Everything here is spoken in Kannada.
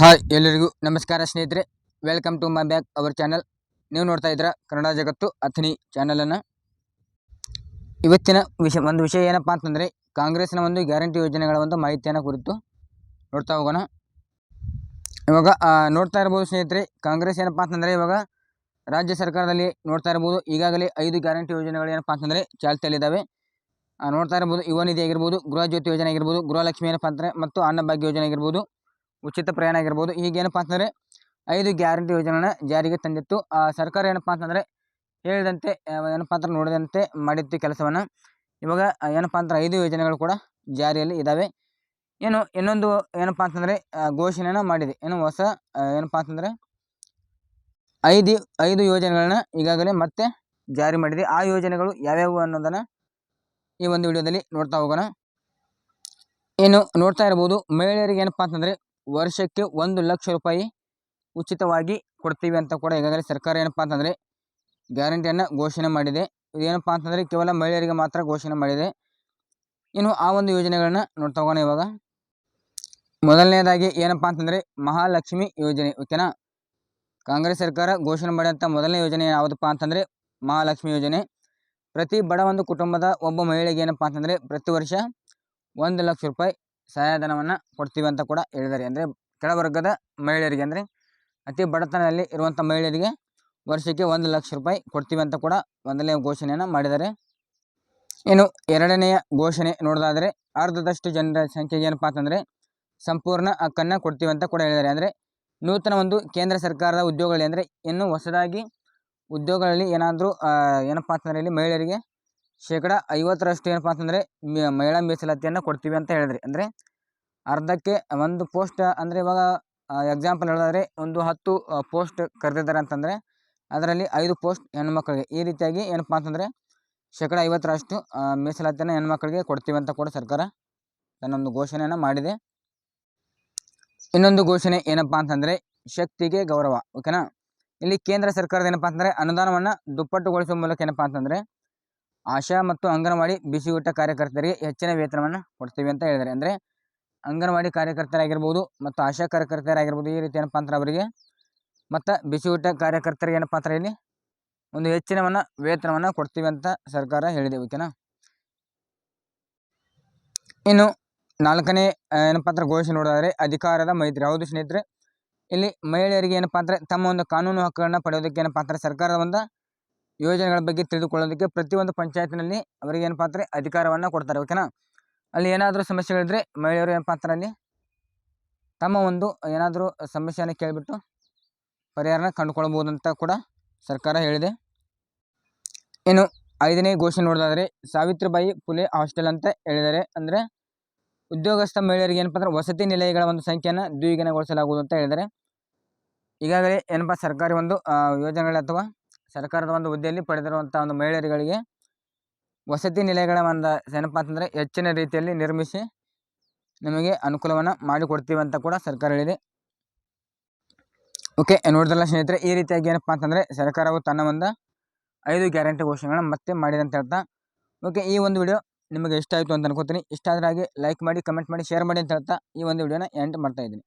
ಹಾಯ್ ಎಲ್ಲರಿಗೂ ನಮಸ್ಕಾರ ಸ್ನೇಹಿತರೆ. Welcome to my back our channel ನೀವು ನೋಡ್ತಾ ಇದ್ದೀರಾ ಕನ್ನಡ ಜಗತ್ತು ಅಥನಿ ಚಾನಲನ್ನು ಇವತ್ತಿನ ವಿಷಯ ಒಂದು ವಿಷಯ ಏನಪ್ಪ ಅಂತಂದರೆ, ಕಾಂಗ್ರೆಸ್ನ ಒಂದು ಗ್ಯಾರಂಟಿ ಯೋಜನೆಗಳ ಒಂದು ಮಾಹಿತಿಯನ್ನು ಕುರಿತು ನೋಡ್ತಾ ಹೋಗೋಣ. ಇವಾಗ ನೋಡ್ತಾ ಇರ್ಬೋದು ಸ್ನೇಹಿತರೆ, ಕಾಂಗ್ರೆಸ್ ಏನಪ್ಪ ಅಂತಂದರೆ, ಇವಾಗ ರಾಜ್ಯ ಸರ್ಕಾರದಲ್ಲಿ ನೋಡ್ತಾ ಇರ್ಬೋದು, ಈಗಾಗಲೇ ಐದು ಗ್ಯಾರಂಟಿ ಯೋಜನೆಗಳು ಏನಪ್ಪ ಅಂತಂದರೆ ಚಾಲ್ತಿಯಲ್ಲಿದ್ದಾವೆ. ನೋಡ್ತಾ ಇರ್ಬೋದು ಯುವ ನಿಧಿ ಆಗಿರ್ಬೋದು, ಗೃಹ ಜ್ಯೋತಿ ಯೋಜನೆ ಆಗಿರ್ಬೋದು, ಗೃಹಲಕ್ಷ್ಮಿ ಏನಪ್ಪ ಅಂತಂದರೆ ಮತ್ತು ಅನ್ನಭಾಗ್ಯ ಯೋಜನೆ ಆಗಿರ್ಬೋದು. ಉಚಿತ ಪ್ರಯಾಣ ಆಗಿರ್ಬೋದು. ಏನಪ್ಪಾ ಅಂತಂದರೆ ಐದು ಗ್ಯಾರಂಟಿ ಯೋಜನೆನ ಜಾರಿಗೆ ತಂದಿತ್ತು. ಸರ್ಕಾರ ಏನಪ್ಪ ಅಂತಂದರೆ ಹೇಳಿದಂತೆ ಏನಪ್ಪ ಅಂತ ನೋಡಿದಂತೆ ಮಾಡಿತ್ತು ಕೆಲಸವನ್ನು. ಇವಾಗ ಏನಪ್ಪ ಅಂತಂದ್ರೆ ಐದು ಯೋಜನೆಗಳು ಕೂಡ ಜಾರಿಯಲ್ಲಿ ಇದ್ದಾವೆ ಏನು, ಇನ್ನೊಂದು ಏನಪ್ಪ ಅಂತಂದರೆ ಘೋಷಣೆನ ಮಾಡಿದೆ. ಏನು ಹೊಸ ಏನಪ್ಪ ಅಂತಂದರೆ ಐದು ಐದು ಯೋಜನೆಗಳನ್ನ ಈಗಾಗಲೇ ಮತ್ತೆ ಜಾರಿ ಮಾಡಿದೆ. ಆ ಯೋಜನೆಗಳು ಯಾವ್ಯಾವು ಅನ್ನೋದನ್ನು ಈ ಒಂದು ವಿಡಿಯೋದಲ್ಲಿ ನೋಡ್ತಾ ಹೋಗೋಣ. ಏನು ನೋಡ್ತಾ ಇರ್ಬೋದು, ಮಹಿಳೆಯರಿಗೆ ಏನಪ್ಪ ಅಂತಂದರೆ ವರ್ಷಕ್ಕೆ ಒಂದು ಲಕ್ಷ ರೂಪಾಯಿ ಉಚಿತವಾಗಿ ಕೊಡ್ತೀವಿ ಅಂತ ಕೂಡ ಈಗಾಗಲೇ ಸರ್ಕಾರ ಏನಪ್ಪ ಅಂತಂದರೆ ಗ್ಯಾರಂಟಿಯನ್ನು ಘೋಷಣೆ ಮಾಡಿದೆ. ಇದೇನಪ್ಪ ಅಂತಂದರೆ ಕೇವಲ ಮಹಿಳೆಯರಿಗೆ ಮಾತ್ರ ಘೋಷಣೆ ಮಾಡಿದೆ. ಇನ್ನು ಆ ಒಂದು ಯೋಜನೆಗಳನ್ನ ನೋಡ್ತಾ ಹೋಗೋಣ ಇವಾಗ. ಮೊದಲನೇದಾಗಿ ಏನಪ್ಪ ಅಂತಂದರೆ ಮಹಾಲಕ್ಷ್ಮಿ ಯೋಜನೆ, ಓಕೆನಾ? ಕಾಂಗ್ರೆಸ್ ಸರ್ಕಾರ ಘೋಷಣೆ ಮಾಡಿದಂಥ ಮೊದಲನೇ ಯೋಜನೆ ಯಾವುದಪ್ಪ ಅಂತಂದರೆ ಮಹಾಲಕ್ಷ್ಮಿ ಯೋಜನೆ. ಪ್ರತಿ ಬಡ ಒಂದು ಕುಟುಂಬದ ಒಬ್ಬ ಮಹಿಳೆಗೆ ಏನಪ್ಪ ಅಂತಂದರೆ ಪ್ರತಿ ವರ್ಷ ಒಂದು ಲಕ್ಷ ರೂಪಾಯಿ ಸಹಾಯಧನವನ್ನು ಕೊಡ್ತೀವಿ ಅಂತ ಕೂಡ ಹೇಳಿದ್ದಾರೆ. ಅಂದರೆ ಕೆಳವರ್ಗದ ಮಹಿಳೆಯರಿಗೆ ಅಂದರೆ ಅತಿ ಬಡತನದಲ್ಲಿ ಇರುವಂಥ ಮಹಿಳೆಯರಿಗೆ ವರ್ಷಕ್ಕೆ ಒಂದು ಲಕ್ಷ ರೂಪಾಯಿ ಕೊಡ್ತೀವಿ ಅಂತ ಕೂಡ ಒಂದನೇ ಘೋಷಣೆಯನ್ನು ಮಾಡಿದ್ದಾರೆ. ಇನ್ನು ಎರಡನೆಯ ಘೋಷಣೆ ನೋಡೋದಾದರೆ ಅರ್ಧದಷ್ಟು ಜನರ ಸಂಖ್ಯೆಗೆ ಏನಪ್ಪ ಅಂತಂದರೆ ಸಂಪೂರ್ಣ ಹಕ್ಕನ್ನು ಕೊಡ್ತೀವಿ ಅಂತ ಕೂಡ ಹೇಳಿದ್ದಾರೆ. ಅಂದರೆ ನೂತನ ಒಂದು ಕೇಂದ್ರ ಸರ್ಕಾರದ ಉದ್ಯೋಗಗಳಲ್ಲಿ ಅಂದರೆ ಇನ್ನು ಹೊಸದಾಗಿ ಉದ್ಯೋಗಗಳಲ್ಲಿ ಏನಾದರೂ ಏನಪ್ಪ ಅಂತಂದರೆ ಇಲ್ಲಿ ಮಹಿಳೆಯರಿಗೆ ಶೇಕಡ ಐವತ್ತರಷ್ಟು ಏನಪ್ಪ ಅಂತಂದರೆ ಮಹಿಳಾ ಮೀಸಲಾತಿಯನ್ನು ಕೊಡ್ತೀವಿ ಅಂತ ಹೇಳಿದ್ರಿ. ಅಂದರೆ ಅರ್ಧಕ್ಕೆ ಒಂದು ಪೋಸ್ಟ್ ಅಂದರೆ ಇವಾಗ ಎಕ್ಸಾಂಪಲ್ ಹೇಳೋದಾದರೆ ಒಂದು ಹತ್ತು ಪೋಸ್ಟ್ ಕರೆದಿದ್ದಾರೆ ಅಂತಂದರೆ ಅದರಲ್ಲಿ ಐದು ಪೋಸ್ಟ್ ಹೆಣ್ಮಕ್ಳಿಗೆ. ಈ ರೀತಿಯಾಗಿ ಏನಪ್ಪ ಅಂತಂದರೆ ಶೇಕಡ ಐವತ್ತರಷ್ಟು ಮೀಸಲಾತಿಯನ್ನು ಹೆಣ್ಮಕ್ಳಿಗೆ ಕೊಡ್ತೀವಿ ಅಂತ ಕೂಡ ಸರ್ಕಾರ ತನ್ನೊಂದು ಘೋಷಣೆಯನ್ನು ಮಾಡಿದೆ. ಇನ್ನೊಂದು ಘೋಷಣೆ ಏನಪ್ಪ ಅಂತಂದರೆ ಶಕ್ತಿಗೆ ಗೌರವ, ಓಕೆನಾ? ಇಲ್ಲಿ ಕೇಂದ್ರ ಸರ್ಕಾರದ ಏನಪ್ಪ ಅಂತಂದರೆ ಅನುದಾನವನ್ನು ದುಪ್ಪಟ್ಟುಗೊಳಿಸುವ ಮೂಲಕ ಏನಪ್ಪ ಅಂತಂದರೆ ಆಶಾ ಮತ್ತು ಅಂಗನವಾಡಿ ಬಿಸಿ ಊಟ ಕಾರ್ಯಕರ್ತರಿಗೆ ಹೆಚ್ಚಿನ ವೇತನವನ್ನು ಕೊಡ್ತೀವಿ ಅಂತ ಹೇಳಿದ್ದಾರೆ. ಅಂದರೆ ಅಂಗನವಾಡಿ ಕಾರ್ಯಕರ್ತರಾಗಿರ್ಬೋದು ಮತ್ತು ಆಶಾ ಕಾರ್ಯಕರ್ತರಾಗಿರ್ಬೋದು ಈ ರೀತಿ ಏನಪ್ಪ ಅಂದ್ರೆ ಅವರಿಗೆ ಮತ್ತು ಬಿಸಿ ಊಟ ಕಾರ್ಯಕರ್ತರಿಗೆ ಏನಪ್ಪ ಅಂದ್ರೆ ಇಲ್ಲಿ ಒಂದು ಹೆಚ್ಚಿನವನ್ನು ವೇತನವನ್ನು ಕೊಡ್ತೀವಿ ಅಂತ ಸರ್ಕಾರ ಹೇಳಿದೆ. ಓಕೆನಾ? ಇನ್ನು ನಾಲ್ಕನೇ ಏನಪ್ಪ ಅಂದ್ರೆ ಘೋಷಣೆ ನೋಡೋದಾದರೆ ಅಧಿಕಾರದ ಮೈತ್ರಿ. ಹೌದು ಸ್ನೇಹಿತರೆ, ಇಲ್ಲಿ ಮಹಿಳೆಯರಿಗೆ ಏನಪ್ಪ ಅಂದರೆ ತಮ್ಮ ಒಂದು ಕಾನೂನು ಹಕ್ಕುಗಳನ್ನ ಪಡೆಯೋದಕ್ಕೆ ಏನಪ್ಪ ಅಂದ್ರೆ ಸರ್ಕಾರದ ಒಂದು ಯೋಜನೆಗಳ ಬಗ್ಗೆ ತಿಳಿದುಕೊಳ್ಳೋದಕ್ಕೆ ಪ್ರತಿಯೊಂದು ಪಂಚಾಯತ್ನಲ್ಲಿ ಅವರಿಗೆ ಏನಪ್ಪ ಅಂದರೆ ಅಧಿಕಾರವನ್ನು ಕೊಡ್ತಾರೆ ಓಕೆನಾ ಅಲ್ಲಿ ಏನಾದರೂ ಸಮಸ್ಯೆಗಳಿದ್ರೆ ಮಹಿಳೆಯರು ಏನಪ್ಪ ಅಂತಾರೆ ಅಲ್ಲಿ? ತಮ್ಮ ಒಂದು ಏನಾದರೂ ಸಮಸ್ಯೆಯನ್ನು ಕೇಳಿಬಿಟ್ಟು ಪರಿಹಾರನ ಕಂಡುಕೊಳ್ಬೋದು ಅಂತ ಕೂಡ ಸರ್ಕಾರ ಹೇಳಿದೆ. ಇನ್ನು ಐದನೇ ಘೋಷಣೆ ನೋಡೋದಾದರೆ, ಸಾವಿತ್ರಿಬಾಯಿ ಪುಲೆ ಹಾಸ್ಟೆಲ್ ಅಂತ ಹೇಳಿದ್ದಾರೆ. ಅಂದರೆ ಉದ್ಯೋಗಸ್ಥ ಮಹಿಳೆಯರಿಗೆ ಏನಪ್ಪ ಅಂದರೆ ವಸತಿ ನಿಲಯಗಳ ಒಂದು ಸಂಖ್ಯೆಯನ್ನು ದ್ವಿಗುಣಗೊಳಿಸಲಾಗುವುದು ಅಂತ ಹೇಳಿದ್ದಾರೆ. ಈಗಾಗಲೇ ಏನಪ್ಪ ಸರ್ಕಾರಿ ಒಂದು ಯೋಜನೆಗಳ ಯೋಜನೆಗಳು ಅಥವಾ ಸರ್ಕಾರದ ಒಂದು ಹುದ್ದೆಯಲ್ಲಿ ಪಡೆದಿರುವಂಥ ಒಂದು ಮಹಿಳೆಯರುಗಳಿಗೆ ವಸತಿ ನಿಲಯಗಳ ಒಂದು ಏನಪ್ಪ ಅಂತಂದರೆ ಹೆಚ್ಚಿನ ರೀತಿಯಲ್ಲಿ ನಿರ್ಮಿಸಿ ನಮಗೆ ಅನುಕೂಲವನ್ನು ಮಾಡಿಕೊಡ್ತೀವಿ ಅಂತ ಕೂಡ ಸರ್ಕಾರ ಹೇಳಿದೆ. ಓಕೆ ನೋಡಿದ್ರಲ್ಲ ಸ್ನೇಹಿತರೆ, ಈ ರೀತಿಯಾಗಿ ಏನಪ್ಪ ಅಂತಂದರೆ ಸರ್ಕಾರವು ತನ್ನ ಒಂದು ಐದು ಗ್ಯಾರಂಟಿ ಘೋಷಣೆಗಳನ್ನ ಮತ್ತೆ ಮಾಡಿದೆ ಅಂತ ಹೇಳ್ತಾ. ಓಕೆ ಈ ಒಂದು ವಿಡಿಯೋ ನಿಮಗೆ ಇಷ್ಟ ಆಯಿತು ಅಂತ ಅನ್ಕೋತೀನಿ. ಇಷ್ಟ ಆದರೆ ಹಾಗೆ ಲೈಕ್ ಮಾಡಿ ಕಮೆಂಟ್ ಮಾಡಿ ಶೇರ್ ಮಾಡಿ ಅಂತ ಹೇಳ್ತಾ ಈ ಒಂದು ವಿಡಿಯೋನ ಎಂಡ್ ಮಾಡ್ತಾ ಇದ್ದೀನಿ.